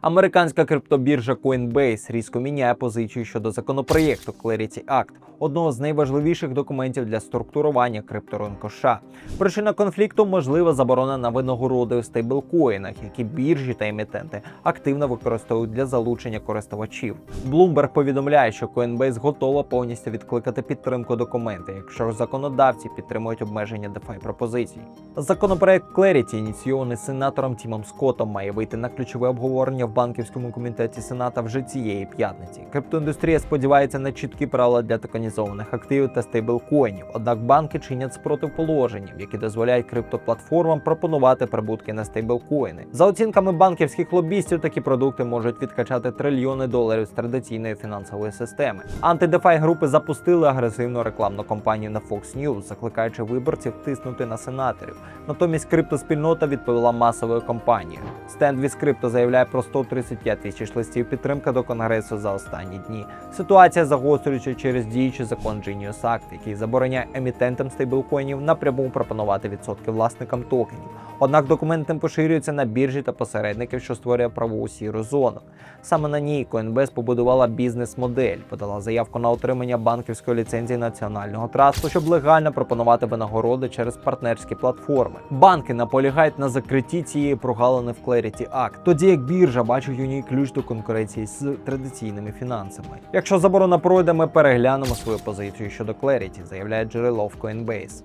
Американська криптобіржа Coinbase різко міняє позицію щодо законопроєкту Clarity Act, одного з найважливіших документів для структурування крипторинку США. Причина конфлікту можлива заборона на винагороди у стейблкоїнах, які біржі та емітенти активно використовують для залучення користувачів. Bloomberg повідомляє, що Coinbase готова повністю відкликати підтримку документа, якщо законодавці підтримують обмеження DeFi пропозицій. Законопроект Clarity, ініційований сенатором Тімом Скоттом, має вийти на ключове обговорення в банківському комітеті Сената вже цієї п'ятниці. Криптоіндустрія сподівається на чіткі правила для токенізованих активів та стейблкоїнів. Однак банки чинять спротив положенням, які дозволяють криптоплатформам пропонувати прибутки на стейблкоїни. За оцінками банківських лобістів, такі продукти можуть відкачати трильйони доларів з традиційної фінансової системи. Антидефай групи запустили агресивну рекламну кампанію на Fox News, закликаючи виборців тиснути на сенаторів. Натомість криптоспільнота відповіла масовою кампанією. Стенд від крипто заявляє про 135 тисяч листів підтримка до конгресу за останні дні. Ситуація загострюється через діючий закон Genius Act, який забороняє емітентам стейблкоїнів напряму пропонувати відсотки власникам токенів. Однак документ не поширюється на біржі та посередників, що створює правову сіру зону. Саме на ній Coinbase побудувала бізнес-модель, подала заявку на отримання банківської ліцензії національного трасту, щоб легально пропонувати винагороди через партнерські платформи. Банки наполягають на закритті цієї прогалини в Clarity Act, тоді як біржа бачить у ній ключ до конкуренції з традиційними фінансами. Якщо заборона пройде, ми переглянемо свою позицію щодо Clarity, заявляє джерело в Coinbase.